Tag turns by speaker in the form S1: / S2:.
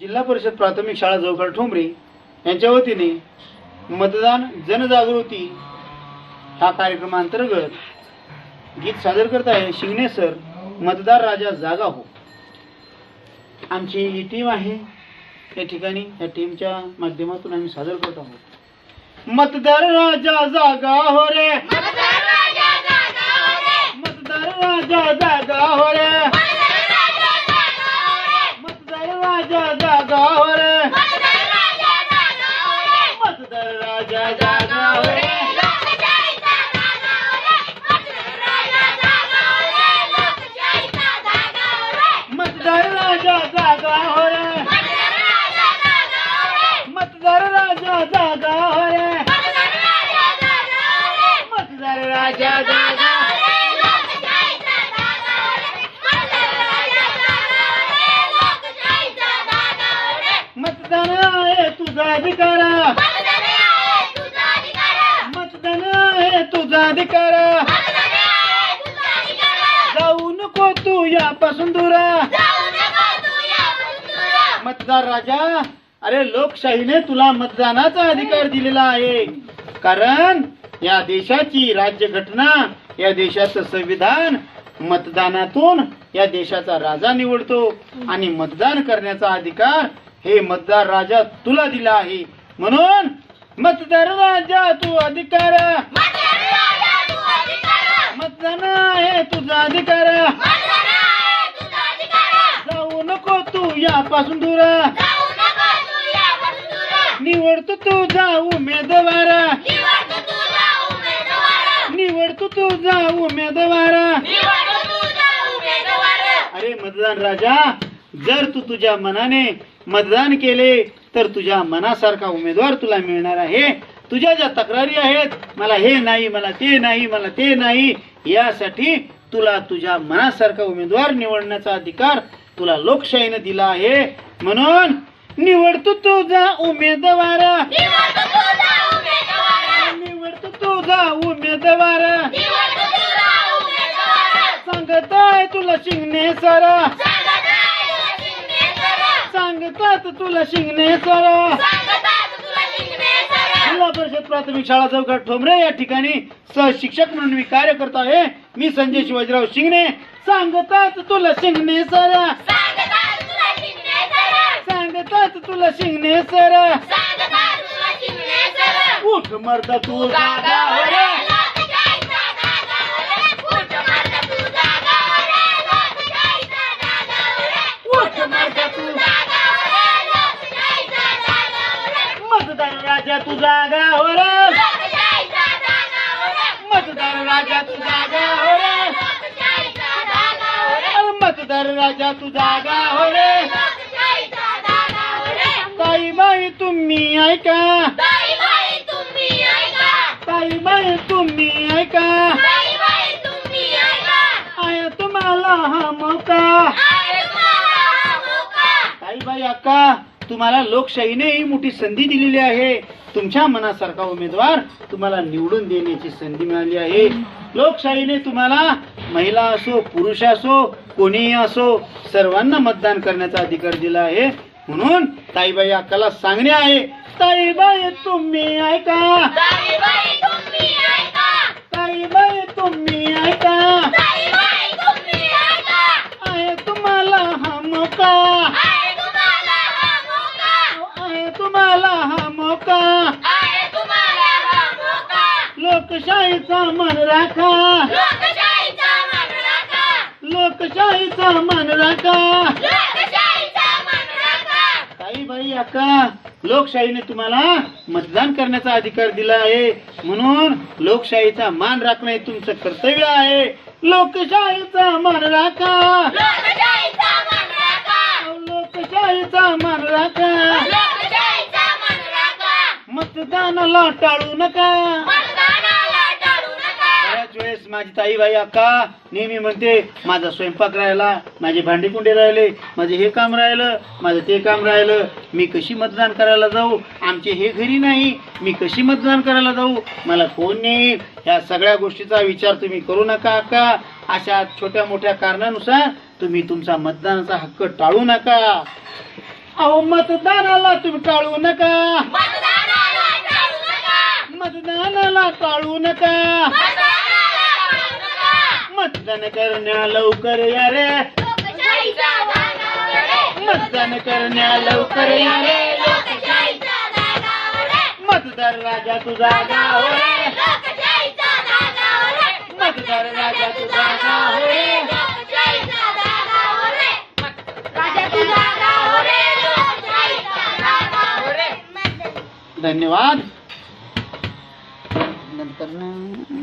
S1: जिल्हा परिषद प्राथमिक शाळा जवळ ठोंबरे यांच्या वतीने मतदान जनजागृती हा कार्यक्रमांतर्गत गीत सादर करत आहे शिंगणे सर मतदार राजा जागा हो. आमची ही टीम आहे. या ठिकाणी या टीमच्या माध्यमातून आम्ही सादर करत आहोत. मतदार राजा जागा हो रे. राजा जागा हो रे मतदार राजा जागा हो रे मतदार राजा जागा मतदान आहे तुझा अधिकार. मतदान आहे तुझा अधिकार. मतदार राजा अरे लोकशाहीने तुला मतदानाचा अधिकार दिलेला आहे. कारण या देशाची राज्यघटना या देशाचं संविधान मतदानातून या देशाचा राजा निवडतो. आणि मतदान करण्याचा अधिकार हे मतदार राजा तुला दिला आहे. म्हणून मतदार राजा तू अधिकार मतदान आहे तुझा अधिकार जाऊ नको तू यापासून दूर निवडतो तुझा उमेदवार. निवडतो तुझा उमेदवार. अरे मतदान राजा जर तू तुझ्या मनाने मतदान केले तर तुझ्या मनासारखा उमेदवार तुला मिळणार आहे. तुझ्या ज्या तक्रारी आहेत मला हे नाही मला ते नाही मला ते नाही यासाठी तुला तुझ्या मनासारखा उमेदवार निवडण्याचा अधिकार तुला लोकशाहीने दिला आहे. म्हणून निवडतो तुझा उमेदवार. निवडतो तुझा उमेदवार. सांगताय तुला शिंगणे सर सांगतात तुला शिंगणे सर जिल्हा परिषद प्राथमिक शाळा चौकात ठोंबरे या ठिकाणी सहशिक्षक म्हणून मी कार्य करत आहे. मी संजय शिवाजीराव शिंगणे. सांगतात तुला शिंगणे सर. सांगतात तुला शिंगणे सर. उठ मर्द तू मतदार राजा तू जागा राजा तू जागा हो रे. अरे मतदार राजा तू जागा हो रे. ताई बाई तुम्ही ऐका. ताई बाई तुम्ही ऐका. आहे तुम्हाला हा मौका. ताई बाई अक्का. तुम्हाला लोकशाहीने ही मोठी संधी दिलेली आहे. तुमच्या मनासारखा उमेदवार तुम्हाला निवडून देण्याची संधी मिळाली आहे. लोकशाहीने तुम्हाला महिला असो पुरुष असो कोणीही असो सर्वांना मतदान करण्याचा अधिकार दिला आहे. म्हणून ताईबाई अक्काला सांगणे आहे ताईबाई तुम्ही ऐका ताईबाई तुम्ही ऐका आहे तुम्हाला हा मौका आहे तुम्हाला हा मौका लोकशाहीचा मन राखा. लोकशाहीचा मन राखा. ताई बाई अक्का लोकशाहीने तुम्हाला मतदान करण्याचा अधिकार दिला आहे. म्हणून लोकशाहीचा मान राखणं हे तुमचं कर्तव्य आहे. लोकशाहीचा मान राखा. लोकशाहीचा मान राखा. मतदानाला टाळू नका. वेळेस माझी ताई बाई अक्का नेहमी म्हणते माझा स्वयंपाक राहिला माझे भांडी कुंडे राहिले माझे हे काम राहिलं माझं ते काम राहिलं मी कशी मतदान करायला जाऊ? आमचे हे घरी नाही मी कशी मतदान करायला जाऊ? मला कोण नेईल? ह्या सगळ्या गोष्टीचा विचार तुम्ही करू नका अक्का. अशा छोट्या मोठ्या कारणानुसार तुम्ही तुमचा मतदानाचा हक्क टाळू नका. अहो मतदानाला तुम्ही टाळू नका.
S2: मतदानाला टाळू नका
S1: मतदानाला टाळू नका
S2: मतदानाला टाळू नका
S1: मतदान करण्या लवकर या रे. मतदान करण्या लवकर या रे. मतदार राजा तुझा गाव रे. मतदार राजा तुझा गाव रे. धन्यवाद. नंतर